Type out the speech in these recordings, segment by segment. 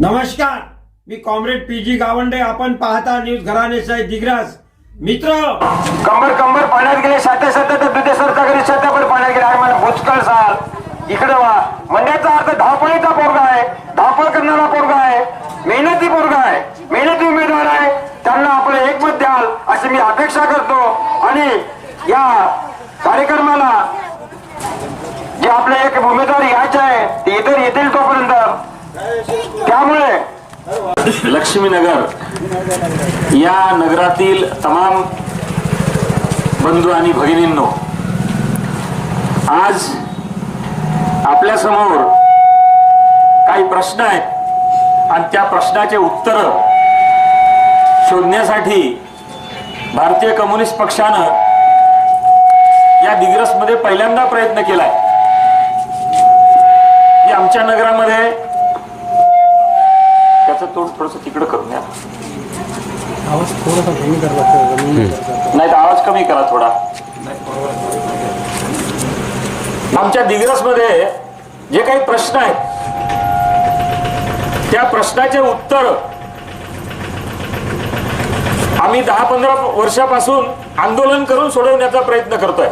नमस्कार मी comrade P G Gawande. आपण पाहता न्यूज घराणेसाई दिग्रास. मित्र! कंबर कंबर पाण्यात गेले. साथे सत्या तर दुधे सरता घरी साध्या पण पाण्यात गेले. आहे मला भुचकळ साल इकडे वा. म्हणण्याचा अर्थ धावपळीचा पोरगा आहे. धावपळ करणारा पोरगा आहे. मेहनती पोरगा आहे. मेहनती उमेदवार आहे. त्यांना आपलं एकमत द्याल अशी मी अपेक्षा करतो. आणि या कार्यक्रमाला जे आपले एक उमेदवार यायचे आहे ते इतर येतील तोपर्यंत त्यामुळे लक्ष्मीनगर या नगरातील तमाम बंधू आणि भगिनींनो आज आपल्यासमोर काही प्रश्न आहेत. आणि त्या प्रश्नाचे उत्तर शोधण्यासाठी भारतीय कम्युनिस्ट पक्षानं या दिग्रसमध्ये पहिल्यांदा प्रयत्न केलाय. की आमच्या नगरामध्ये त्याचं तोंड थोडस तिकडं करून या. आवाज थोडासा कमी. नाही तर आवाज कमी करा थोडा. आमच्या दिग्रसमध्ये जे काही प्रश्न आहेत त्या प्रश्नाचे उत्तर आम्ही दहा पंधरा वर्षापासून आंदोलन करून सोडवण्याचा प्रयत्न करतोय.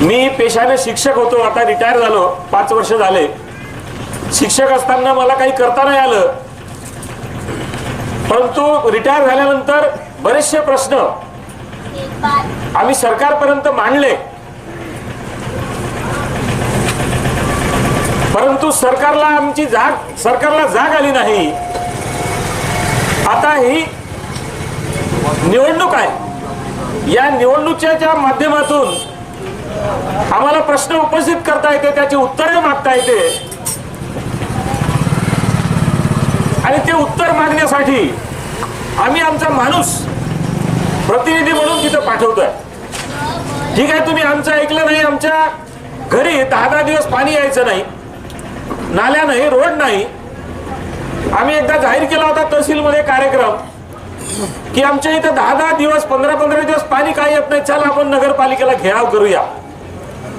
मी पेशाने शिक्षक होतो आता रिटायर झालो पाच वर्ष झाले. शिक्षक असताना मला काही करता नाही आलं. परंतु रिटायर झाल्यानंतर बरेचसे प्रश्न आम्ही सरकारपर्यंत मांडले. परंतु सरकारला आमची जाग सरकारला जाग आली नाही. आता ही निवडणूक आहे. या निवडणुकीच्या माध्यमातून आम्हाला प्रश्न उपस्थित करता येते त्याची उत्तरे मागता येते. आणि ते उत्तर मागण्यासाठी आम्ही आमचा माणूस प्रतिनिधी म्हणून तिथं पाठवतोय. ठीक आहे तुम्ही आमचं ऐकलं नाही आमच्या घरी दहा दहा दिवस पाणी यायचं नाही नाल्या नाही रोड नाही. आम्ही एकदा जाहीर केला होता तहसीलमध्ये कार्यक्रम की आमच्या इथं दहा दहा दिवस पंधरा पंधरा दिवस पाणी काय येत नाही चला आपण नगरपालिकेला घेराव करूया.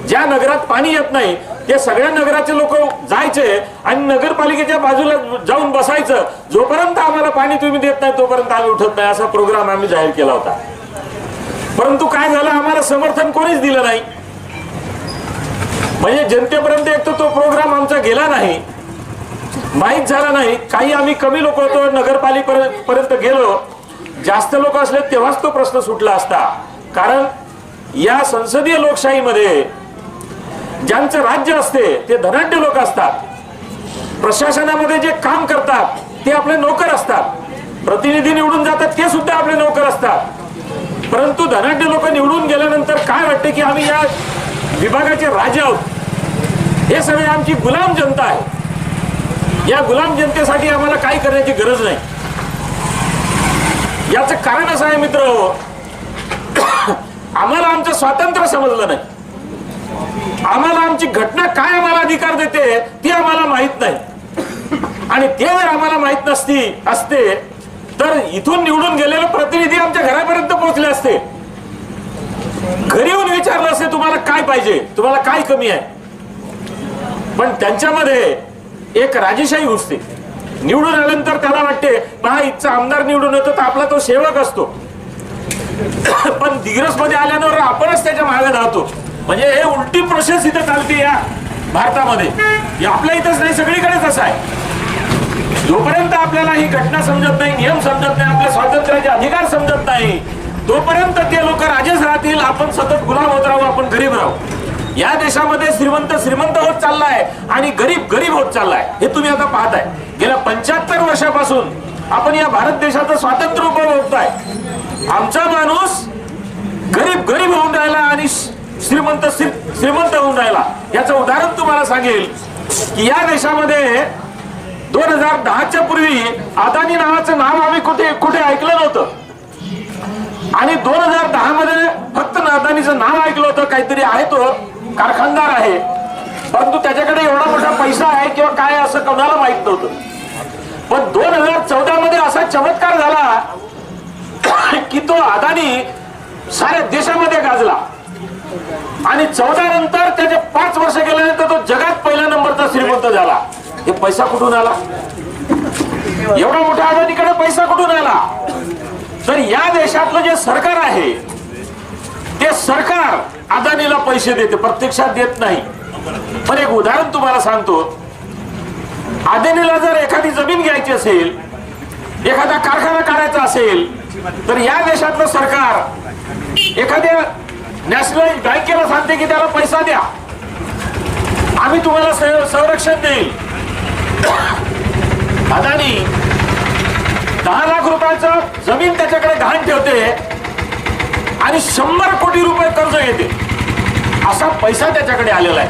ज्या नगरात पाणी येत नाही या सगळ्या नगराचे लोक जायचे आणि नगरपालिकेच्या बाजूला जाऊन बसायचं. जोपर्यंत आम्हाला पाणी तुम्ही देत नाही तोपर्यंत आम्ही उठत नाही. असा प्रोग्राम आम्ही जाहीर केला होता. परंतु काय झालं? आम्हाला समर्थन कोणीच दिलं नाही. म्हणजे जनतेपर्यंत एक तर तो प्रोग्राम आमचा गेला नाही. माहीत झाला नाही. काही आम्ही कमी लोक होतो नगरपालिकेपर्यंत गेलो. जास्त लोक असले तेव्हाच तो प्रश्न सुटला असता. कारण या संसदीय लोकशाहीमध्ये ज्यांचं राज्य असते ते धनाढ्य लोक असतात. प्रशासनामध्ये जे काम करतात ते आपले नोकर असतात. प्रतिनिधी निवडून जातात ते सुद्धा आपले नोकर असतात. परंतु धनाढ्य लोक निवडून गेल्यानंतर काय वाटते की आम्ही या विभागाचे राजे आहोत? हे सगळे आमची गुलाम जनता आहे. या गुलाम जनतेसाठी आम्हाला काही करण्याची गरज नाही. याचं कारण असं आहे मित्र आम्हाला आमचं स्वातंत्र्य समजलं नाही. आम्हाला आमची घटना काय आम्हाला अधिकार देते ती आम्हाला माहीत नाही. आणि ते जर आम्हाला माहीत नसती असते तर इथून निवडून गेलेले प्रतिनिधी आमच्या घरापर्यंत पोहोचले असते. घरी येऊन विचारलं असते तुम्हाला काय पाहिजे? तुम्हाला काय कमी आहे? पण त्यांच्यामध्ये एक राजेशाही घुसते निवडून आल्यानंतर त्याला वाटते पहा इथचा आमदार निवडून येतो तर आपला तो सेवक असतो. पण दिग्रसमध्ये आल्यानंतर आपणच त्याच्यामागे धावतो. म्हणजे हे उलटी प्रोसेस इथं चालते या भारतामध्ये. आपल्या इथंच नाही सगळीकडेच असं आहे. जोपर्यंत आपल्याला ही घटना समजत नाही नियम समजत नाही आपल्या स्वातंत्र्याचे अधिकार समजत नाही तोपर्यंत ते लोक राजेच राहतील आपण सतत गुलाम होत राहू आपण गरीब राहू. या देशामध्ये श्रीमंत श्रीमंत होत चाललाय आणि गरीब गरीब होत चाललाय. हे तुम्ही आता पाहताय. गेल्या पंच्याहत्तर वर्षापासून आपण या भारत देशाचं स्वातंत्र्य उपभोगताय आमचा माणूस गरीब गरीब होऊन राहिला आणि श्रीमंत श्रीमंत होऊन राहिला. याचं उदाहरण तुम्हाला सांगेल की या देशामध्ये दोन हजार दहाच्या पूर्वी अदानी नावाचं नाव आम्ही कुठे कुठे ऐकलं नव्हतं. आणि दोन हजार दहा मध्ये फक्त अदानीचं नाव ऐकलं होतं काहीतरी आहे तो कारखानदार आहे. परंतु त्याच्याकडे एवढा मोठा पैसा आहे किंवा काय असं कोणाला माहीत नव्हतं. पण दोन हजार चौदा मध्ये असा चमत्कार झाला की तो अदानी साऱ्या देशामध्ये गाजला. आणि चौदा नंतर त्याचे पाच वर्ष गेल्यानंतर तो जगात पहिल्या नंबरचा श्रीमंत झाला. हे पैसा कुठून आला? एवढा मोठ्या अदानीकडे पैसा कुठून आला? तर या देशातलं जे सरकार आहे ते सरकार अदानीला पैसे देते प्रत्यक्षात देत नाही. पण एक उदाहरण तुम्हाला सांगतो. अदानीला जर एखादी जमीन घ्यायची असेल एखादा कारखाना काढायचा असेल तर या देशातलं सरकार एखाद्या नॅशनल बँकेला सांगते की त्याला पैसा द्या. आम्ही तुम्हाला संरक्षण देईल. अदानी दहा लाख रुपयाचं जमीन त्याच्याकडे गहाण ठेवते आणि शंभर कोटी रुपये कर्ज घेते. असा पैसा त्याच्याकडे आलेला आहे.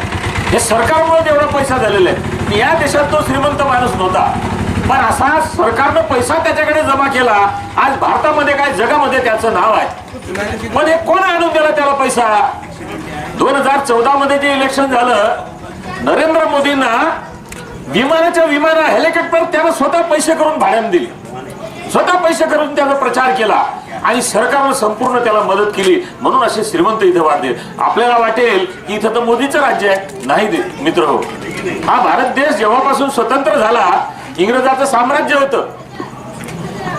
हे सरकारमुळे तेवढा पैसा झालेला आहे. या देशात तो श्रीमंत माणूस नव्हता. पण असा सरकारनं पैसा त्याच्याकडे जमा केला. आज भारतामध्ये काय जगामध्ये त्याचं नाव आहे. पण हे कोण आणून दिला त्याला पैसा? दोन हजार चौदा मध्ये जे इलेक्शन झालं नरेंद्र मोदींना विमानाच्या विमान हेलिकॉप्टर त्यानं स्वतः पैसे करून भाड्यानं दिली. स्वतः पैसे करून त्याचा प्रचार केला आणि सरकारनं संपूर्ण त्याला मदत केली. म्हणून असे श्रीमंत इथे वाढले आपल्याला वाटेल की इथं तर मोदीचं राज्य आहे नाही दे मित्र हो. हा भारत देश जेव्हापासून स्वतंत्र झाला इंग्रजाचं साम्राज्य होतं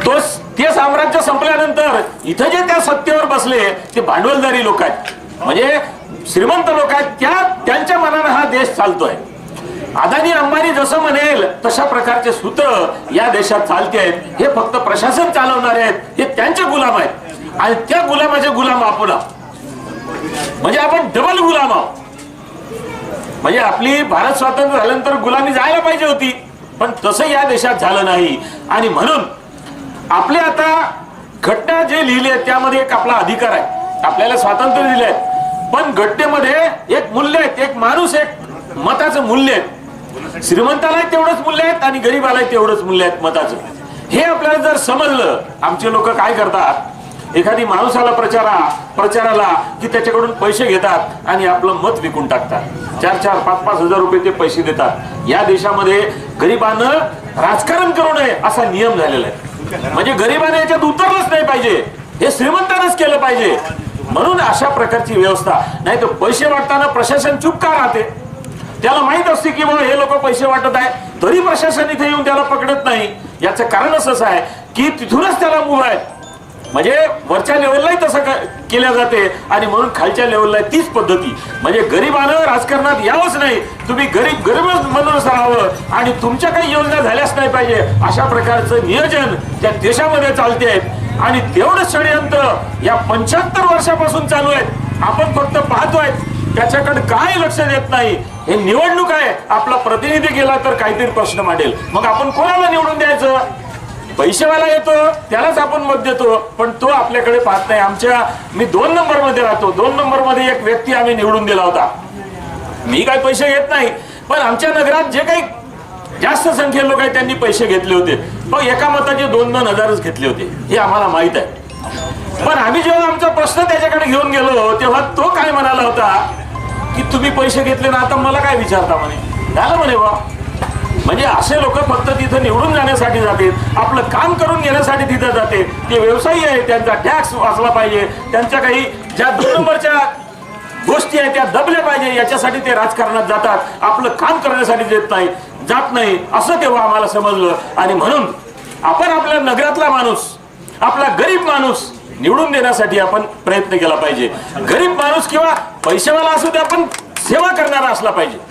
तो ते साम्राज्य संपल्यानंतर इथं जे त्या सत्तेवर बसले ते भांडवलदारी लोक आहेत. म्हणजे श्रीमंत लोक आहेत त्या त्यांच्या मनानं हा देश चालतोय. अदानी अंबानी जसं म्हणेल तशा प्रकारचे सूत्र या देशात चालते आहेत. हे फक्त प्रशासन चालवणारे आहेत हे त्यांचे गुलाम आहेत. आणि त्या गुलामाचे गुलाम आपण म्हणजे आपण डबल गुलाम आहोत. म्हणजे आपली भारत स्वातंत्र्य झाल्यानंतर गुलामी जायला पाहिजे होती. पण तसं या देशात झालं नाही. आणि म्हणून आपले आता घटना जे लिहिले आहेत त्यामध्ये एक आपला अधिकार आहे. आपल्याला स्वातंत्र्य दिले आहे पण घटनेमध्ये एक मूल्य आहेत एक माणूस एक मताचं मूल्य आहे श्रीमंताला तेवढंच मूल्य आहेत आणि गरीबाला तेवढंच मूल्य आहेत मताचं. हे आपल्याला जर समजलं आमचे लोक काय करतात? एखादी माणूसाला प्रचारा प्रचाराला की त्याच्याकडून पैसे घेतात आणि आपलं मत विकून टाकतात. चार चार पाच पाच हजार रुपये ते पैसे देतात. या देशामध्ये गरिबानं राजकारण करू नये असा नियम झालेला आहे. म्हणजे गरिबाने याच्यात उतरलंच नाही पाहिजे. हे श्रीमंतानच केलं पाहिजे. म्हणून अशा प्रकारची व्यवस्था. नाही तर पैसे वाटताना प्रशासन चुप का राहते? त्याला माहीत असते की बाबा हे लोक पैसे वाटत आहे तरी प्रशासन इथे येऊन त्याला पकडत नाही. याचं कारणच असं आहे की तिथूनच त्याला मूळ आहे. म्हणजे वरच्या लेवललाही तसं केल्या जाते आणि म्हणून खालच्या लेवलला तीच पद्धती. म्हणजे गरीबानं राजकारणात यावंच नाही. तुम्ही गरीब गरीबच म्हणूनच राहावं आणि तुमच्या काही योजना झाल्याच नाही पाहिजे अशा प्रकारचं नियोजन त्या देशामध्ये चालते आणि तेवढं षडयंत्र या पंच्याहत्तर वर्षापासून चालू आहेत. आपण फक्त पाहतोय. त्याच्याकडे काय लक्ष देत नाही. हे निवडणूक आहे. आपला प्रतिनिधी गेला तर काहीतरी प्रश्न मांडेल. मग आपण कोणाला निवडून द्यायचं? पैसेवाला येतो त्यालाच आपण मत देतो पण तो आपल्याकडे पाहत नाही. आमच्या मी दोन नंबरमध्ये राहतो. दोन नंबरमध्ये एक व्यक्ती आम्ही निवडून दिला होता. मी काही पैसे घेत नाही पण आमच्या नगरात जे काही जास्त संख्येत लोक आहेत त्यांनी पैसे घेतले होते. मग एका मताचे दोन दोन हजारच घेतले होते. हे आम्हाला माहीत आहे. पण आम्ही जेव्हा आमचा प्रश्न त्याच्याकडे घेऊन गेलो तेव्हा तो काय म्हणाला होता की तुम्ही पैसे घेतले ना आता मला काय विचारता म्हणे? झालं म्हणे बा म्हणजे असे लोक फक्त तिथं निवडून जाण्यासाठी जाते आपलं काम करून घेण्यासाठी तिथं जाते ते व्यवसायी आहे त्यांचा टॅक्स वाचला पाहिजे. त्यांच्या काही ज्या दोन नंबरच्या गोष्टी आहेत त्या दबल्या पाहिजे. याच्यासाठी ते राजकारणात जातात. आपलं काम करण्यासाठी देत नाही जात नाही. असं तेव्हा आम्हाला समजलं. आणि म्हणून आपण आपल्या नगरातला माणूस आपला गरीब माणूस निवडून देण्यासाठी आपण प्रयत्न केला पाहिजे. गरीब माणूस किंवा पैसेवाला असू दे आपण सेवा करणारा असला पाहिजे.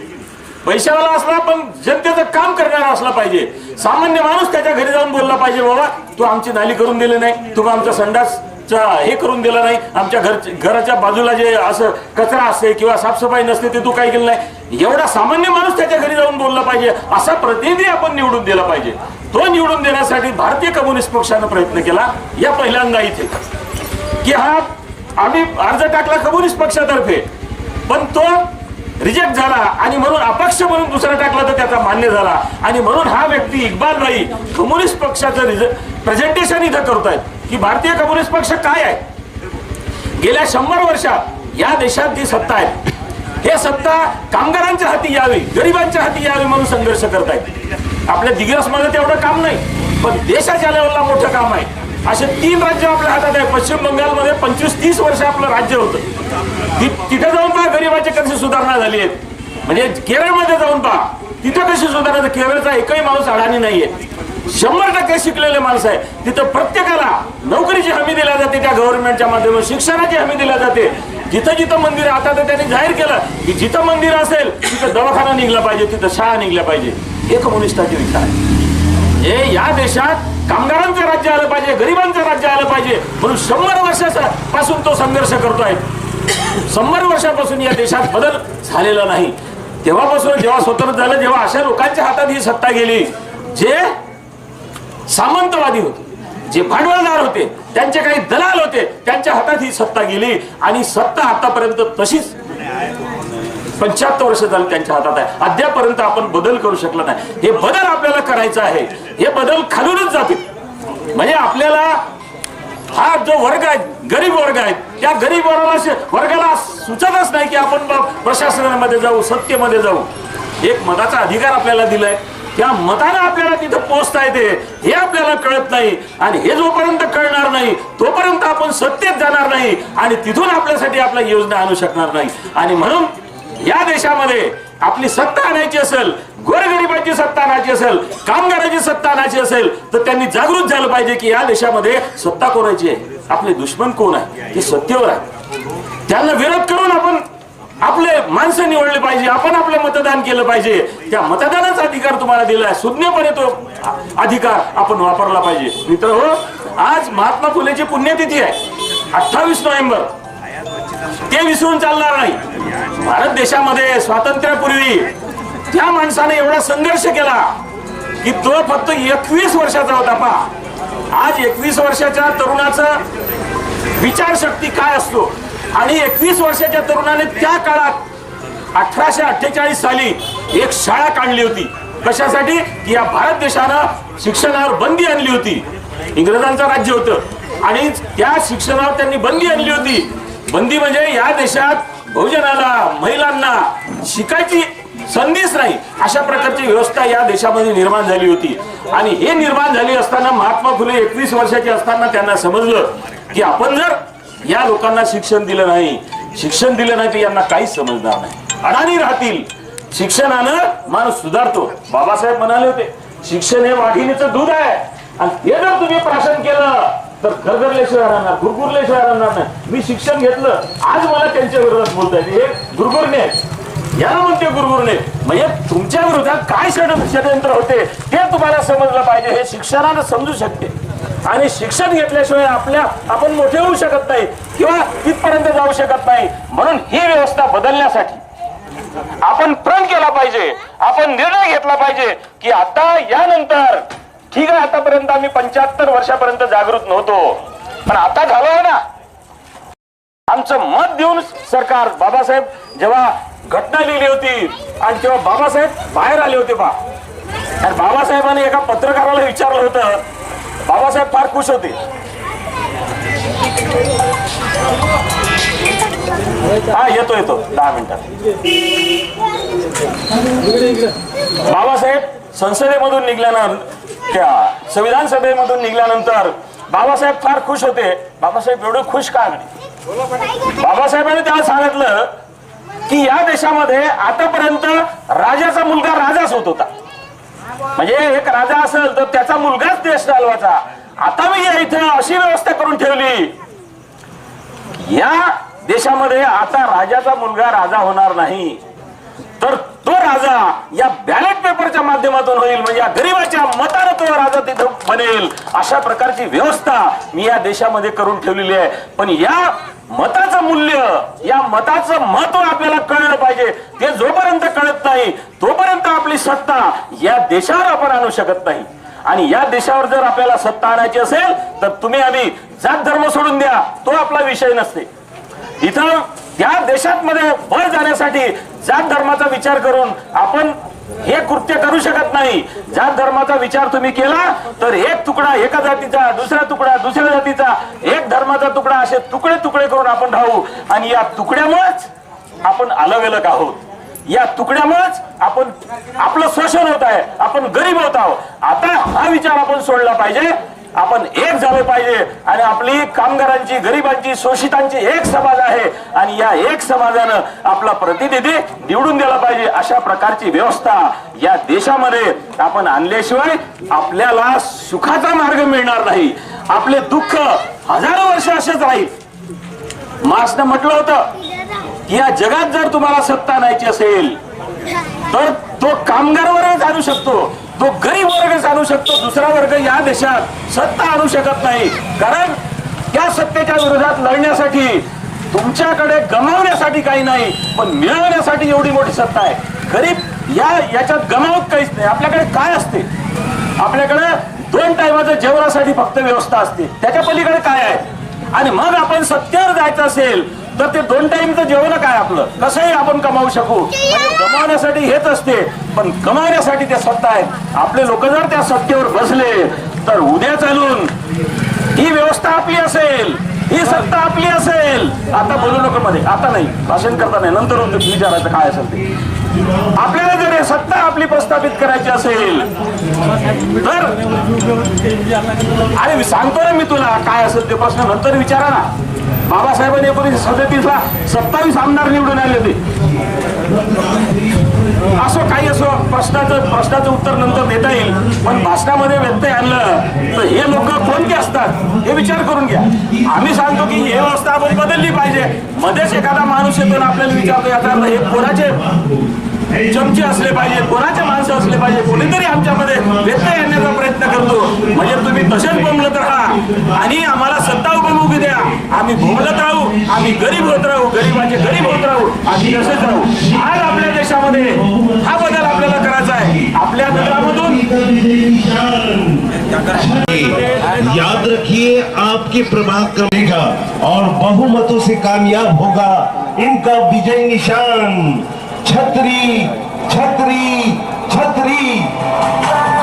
पैशावाला असला पण जनतेचं काम करणारा असला पाहिजे. सामान्य माणूस त्याच्या घरी जाऊन बोलला पाहिजे बाबा तू आमची नाली करून दिली नाही तू संडास चा हे करून दिलं नाही आमच्या घर घराच्या बाजूला जे असं कचरा असते किंवा साफसफाई नसते ते तू काय केलं नाही? एवढा सामान्य माणूस त्याच्या घरी जाऊन बोलला पाहिजे असा प्रतिनिधी आपण निवडून दिला पाहिजे. तो निवडून देण्यासाठी भारतीय कम्युनिस्ट पक्षानं प्रयत्न केला या पहिल्यांदा इथे की हा आम्ही अर्ज टाकला कम्युनिस्ट पक्षातर्फे पण तो रिजेक्ट झाला आणि म्हणून अपक्ष म्हणून दुसरा टाकला तर त्याचा मान्य झाला. आणि म्हणून हा व्यक्ती इक्बालबाई कम्युनिस्ट पक्षाचं प्रेझेंटेशन इथं करतायत की भारतीय कम्युनिस्ट पक्ष काय आहे? गेल्या शंभर वर्षात या देशात जी सत्ता आहे हे सत्ता कामगारांच्या हाती यावी गरिबांच्या हाती यावी म्हणून संघर्ष करतायत. आपल्या दिग्रसमध्ये तेवढं काम नाही पण देशाच्या लेवलला मोठं काम आहे. असे तीन राज्य आपल्या हातात आहे पश्चिम बंगालमध्ये पंचवीस तीस वर्ष आपलं राज्य होतं. ती तिथे जाऊन पहा गरिबाची कशी सुधारणा झाली आहे. म्हणजे केरळमध्ये जाऊन पहा तिथं कशी सुधारणा केरळचा एकही माणूस अडाणी नाहीये. शंभर टक्के शिकलेले माणसं आहे तिथं प्रत्येकाला नोकरीची हमी दिल्या जाते त्या गव्हर्नमेंटच्या माध्यमातून शिक्षणाची हमी दिल्या जाते. जिथं जिथं मंदिर आता तर त्यांनी जाहीर केलं की जिथं मंदिर असेल तिथं दवाखाना निघला पाहिजे तिथं शाळा निघल्या पाहिजे. हे कम्युनिस्टाचे विचार. हे या देशात कामगारांचं राज्य आलं पाहिजे गरिबांचं राज्य आलं पाहिजे. म्हणून शंभर वर्षाचा पासून तो संघर्ष करतोय. शंभर वर्षापासून या देशात बदल झालेला नाही. तेव्हापासून जेव्हा स्वतंत्र झालं जेव्हा अशा लोकांच्या हातात ही सत्ता गेली जे सामंतवादी होते जे भांडवलदार होते त्यांचे काही दलाल होते त्यांच्या हातात ही सत्ता गेली आणि सत्ता आतापर्यंत तशीच पंच्याहत्तर वर्ष झालं त्यांच्या हातात आहे. अद्यापर्यंत आपण बदल करू शकला नाही. हे बदल आपल्याला करायचं आहे. हे बदल खालूनच जातील. म्हणजे आपल्याला हा जो वर्ग आहे गरीब वर्ग आहे त्या गरीब वर्गाला वर्गाला सुचतच नाही की आपण प्रशासनामध्ये जाऊ सत्तेमध्ये जाऊ. एक मताचा अधिकार आपल्याला दिलाय. त्या मतानं आपल्याला तिथं पोहोचता येते. हे आपल्याला कळत नाही. आणि हे जोपर्यंत कळणार नाही तोपर्यंत आपण सत्तेत जाणार नाही. आणि तिथून आपल्यासाठी आपल्या योजना आणू शकणार नाही. आणि म्हणून या देशामध्ये आपली सत्ता आणायची असेल गोरगरिबाची सत्ता आणायची असेल कामगारांची सत्ता आणायची असेल तर त्यांनी जागृत झालं पाहिजे की या देशामध्ये सत्ता कोणाची आहे? आपले दुश्मन कोण आहे? ते सत्तेवर आहे. त्यांना विरोध करून आपण आपले माणसं निवडले पाहिजे आपण आपलं मतदान केलं पाहिजे. त्या मतदानाचा अधिकार तुम्हाला दिलाय सुज्ञपणे तो अधिकार आपण वापरला पाहिजे. मित्र हो आज महात्मा फुलेची पुण्यतिथी आहे. अठ्ठावीस नोव्हेंबर. ते विसरून चालणार नाही. भारत देशामध्ये स्वातंत्र्यापूर्वी त्या माणसाने एवढा संघर्ष केला की तो फक्त एकवीस वर्षाचा होता पहा. आज एकवीस वर्षाच्या तरुणाचा विचारशक्ती काय असतो? आणि एकवीस वर्षाच्या तरुणाने त्या काळात अठराशे अठ्ठेचाळीस साली एक शाळा काढली होती. कशासाठी? की या भारत देशानं शिक्षणावर बंदी आणली होती. इंग्रजांचं राज्य होतं. आणि त्या शिक्षणावर त्यांनी बंदी आणली होती. बंदी म्हणजे या देशात बहुजनाला महिलांना शिकायची संधीच नाही. अशा प्रकारची व्यवस्था या देशामध्ये निर्माण झाली होती. आणि हे निर्माण झाली असताना महात्मा फुले एकवीस वर्षाचे असताना त्यांना समजलं की आपण जर या लोकांना शिक्षण दिलं नाही शिक्षण दिलं नाही तर यांना काहीच समजणार नाही. अडाणी राहतील. शिक्षणानं माणूस सुधारतो. बाबासाहेब म्हणाले होते शिक्षण हे वाघिणीचं दूध आहे. आणि हे जर तुम्ही प्राशन केलं तर घरघरल्याशिवाय राहणार गुरगुरल्याशिवाय राहणार नाही. मी शिक्षण घेतलं आज मला त्यांच्या विरोधात बोलताय. हे गुरगुरणे. याला म्हणते गुरगुरणे. म्हणजे तुमच्या विरोधात काय षडयंत्र होते ते तुम्हाला समजलं पाहिजे. हे शिक्षणानं समजू शकते. आणि शिक्षण घेतल्याशिवाय आपल्या आपण मोठे होऊ शकत नाही किंवा तिथपर्यंत जाऊ शकत नाही. म्हणून ही व्यवस्था बदलण्यासाठी आपण प्रण केला पाहिजे. आपण निर्णय घेतला पाहिजे की आता यानंतर ठीक आहे आतापर्यंत आम्ही पंच्याहत्तर वर्षापर्यंत जागृत नव्हतो. पण आता झालं ना. आमचं मत देऊन सरकार बाबासाहेब जेव्हा घटना लिहिली होती आणि तेव्हा बाबासाहेब बाहेर आले होते बा आणि बाबासाहेबांनी एका पत्रकाराला विचारलं होतं. बाबासाहेब फार खुश होते. हा येतो येतो. दहा मिनिटात. बाबासाहेब संसदेमधून निघल्यानंतर संविधान सभेमधून निघाल्यानंतर बाबासाहेब फार खुश होते. बाबासाहेब एवढे खुश का बाबासाहेबांनी त्याला सांगितलं की या देशामध्ये आतापर्यंत राजाचा मुलगा राजाच होत होता. म्हणजे एक राजा असेल तर त्याचा मुलगाच देश चालवायचा. आता मी या इथे अशी व्यवस्था करून ठेवली. या देशामध्ये आता राजाचा मुलगा राजा होणार नाही. तर तो राजा या बॅलेट पेपरच्या माध्यमातून होईल म्हणजे या गरीबाच्या मतानं तो राजा तिथं बनेल अशा प्रकारची व्यवस्था मी या देशामध्ये करून ठेवलेली आहे. पण या मताचं मूल्य या मताचं महत्त्व आपल्याला कळलं पाहिजे. ते जोपर्यंत कळत नाही तोपर्यंत आपली सत्ता या देशावर आपण आणू शकत नाही. आणि या देशावर जर आपल्याला सत्ता आणायची असेल तर तुम्ही आधी जात धर्म सोडून द्या तो आपला विषय नसते. इथं या देशात मध्ये वर जाण्यासाठी जात धर्माचा विचार करून आपण हे कृत्य करू शकत नाही. जात धर्माचा विचार तुम्ही केला तर एक तुकडा एका जातीचा दुसरा तुकडा दुसऱ्या जातीचा एक धर्माचा तुकडा असे तुकडे तुकडे करून आपण राहू. आणि या तुकड्यामुळेच आपण अलग अलग आहोत. या तुकड्यामुळेच आपण आपलं शोषण होत आहे आपण गरीब होत आहोत. आता हा विचार आपण सोडला पाहिजे. आपण एक झाले पाहिजे. आणि आपली कामगारांची गरिबांची शोषितांची एक समाज आहे. आणि या एक समाजानं आपला प्रतिनिधी निवडून दिला पाहिजे अशा प्रकारची व्यवस्था या देशामध्ये आपण आणल्याशिवाय आपल्याला सुखाचा मार्ग मिळणार नाही. आपले दुःख हजारो वर्ष असेच राहील. मार्क्सनं म्हटलं होतं की या जगात जर तुम्हाला सत्ता आणायची असेल तर तो कामगारवरही वर्गच आणू शकतो. तो गरीब वर्गच आणू शकतो दुसरा वर्ग या देशात सत्ता आणू शकत नाही. कारण त्या सत्तेच्या विरोधात लढण्यासाठी तुमच्याकडे गमावण्यासाठी काही नाही पण मिळवण्यासाठी एवढी मोठी सत्ता आहे. गरीब या याच्यात गमावत काहीच नाही. आपल्याकडे काय असते? आपल्याकडे दोन टायमाचं जेवणासाठी फक्त व्यवस्था असते. त्याच्या पलीकडे काय आहे? आणि मग आपण सत्तेवर जायचं असेल तर ते दोन टाइमचं जेवण काय आपलं? कसंही आपण कमावू शकू. म्हणजे कमावण्यासाठी हेच असते पण कमावण्यासाठी त्या सत्ता आहेत. आपले लोक जर त्या सत्तेवर बसले तर उद्या चालून ही व्यवस्था आपली असेल ही सत्ता आपली असेल. आता बोलू नको मध्ये आता नाही. भाषण करता नाही. नंतर विचारायचं काय असेल ते. आपल्याला जर हे सत्ता आपली प्रस्थापित करायची असेल तर अरे मी सांगतो ना मी तुला काय असेल ते प्रश्न नंतर विचारा ना. बाबासाहेबांनी एकोणीसशे सदतीसला सत्तावीस आमदार निवडून आले होते. असो काही असो प्रश्नाचं प्रश्नाचं उत्तर नंतर देता येईल. पण भाषणामध्ये व्यत्यय आणलं तर हे लोक कोणते असतात हे विचार करून घ्या. आम्ही सांगतो की हे व्यवस्था आपण बदलली पाहिजे. मध्येच एखादा माणूस येतो आपल्याला विचारतो याचा अर्थ हे कोणाचे? चमचे असले पाहिजे कोणाचे माणसं असले पाहिजे कोणीतरी आमच्यामध्ये व्यत्यय आणण्याचा प्रयत्न करतो. म्हणजे तुम्ही तसेच बोंबलत राहा. आणि आम्हाला सत्ता उपभोगू द्या. आम्ही बोंबलत राहू आम्ही गरीब होत राहू गरीबाचे गरीब होत राहू आम्ही तसेच राहू. आज आपल्या देशामध्ये हा बदल आपल्याला करायचा आहे. आपल्या नगरामधून याद रखिए आपके प्रभाग करेगा और बहुमतों से कामयाब होगा। इनका विजय निशान। छतरी छतरी छतरी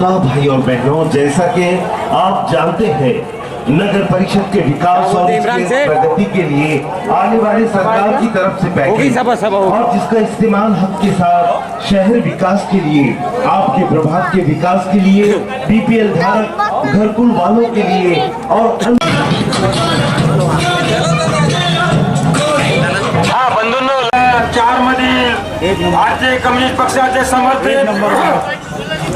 मतदाता भाई और बहनों जैसा कि आप जानते हैं नगर परिषद के विकास और इसके प्रगति के लिए आने वाले सरकार की तरफ़ से पैकेज और जिसका इस्तेमाल हक के साथ शहर विकास के लिए आपके प्रभाग के विकास के लिए बीपीएल धारक घरकुल वालों के लिए और हा बंधूंनो चार मध्ये भारतीय कम्युनिस्ट पक्षाचे समर्थित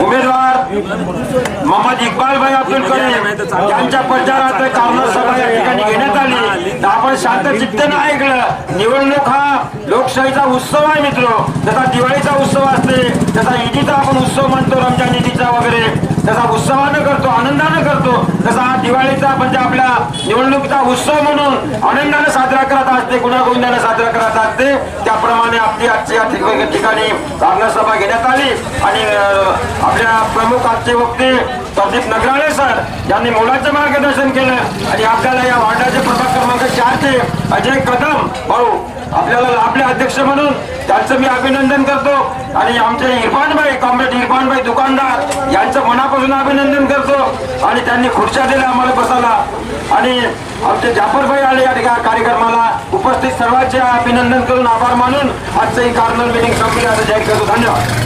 उमेदवार मोहम्मद इक्बाल भाई अब्दुल करीम यांच्या प्रचारार्थ कामना सभा या ठिकाणी घेण्यात आली. तर आपण शांत चित्तेनं ऐकलं निवडणूक हा लोकशाहीचा उत्सव आहे मित्र. जसा दिवाळीचा उत्सव असते तसा ईदीचा आपण उत्सव म्हणतो रमजान ईदीचा वगैरे. तसा उत्सवानं करतो आनंदानं करतो तसा हा दिवाळीचा म्हणजे आपल्या निवडणुकीचा उत्सव म्हणून आनंदानं साजरा करत असते गुणागोविंदानं साजरा करत असते त्याप्रमाणे आपली आजची या ठिकाणी प्रार्थना सभा घेण्यात आली आणि आपल्या प्रमुख आजचे वक्ते प्रदीप नगराळे सर यांनी मुलाचं मार्गदर्शन केलं आणि आपल्याला या वार्डाचे प्रभाग क्रमांक चारचे अजय कदम भाऊ आपल्याला आपले अध्यक्ष म्हणून त्यांचं मी अभिनंदन करतो. आणि आमचे इरफानभाई कॉम्रेड इरफानभाई दुकानदार यांचं मनापासून अभिनंदन करतो. आणि त्यांनी खुर्च्या दिल्या आम्हाला बसायला. आणि आमचे जाफरभाई आले या ठिकाणी कार्यक्रमाला. उपस्थित सर्वांचे अभिनंदन करून आभार मानून आजचं ही कार्नल मिटिंग संपली. असं जाहीर करतो धन्यवाद.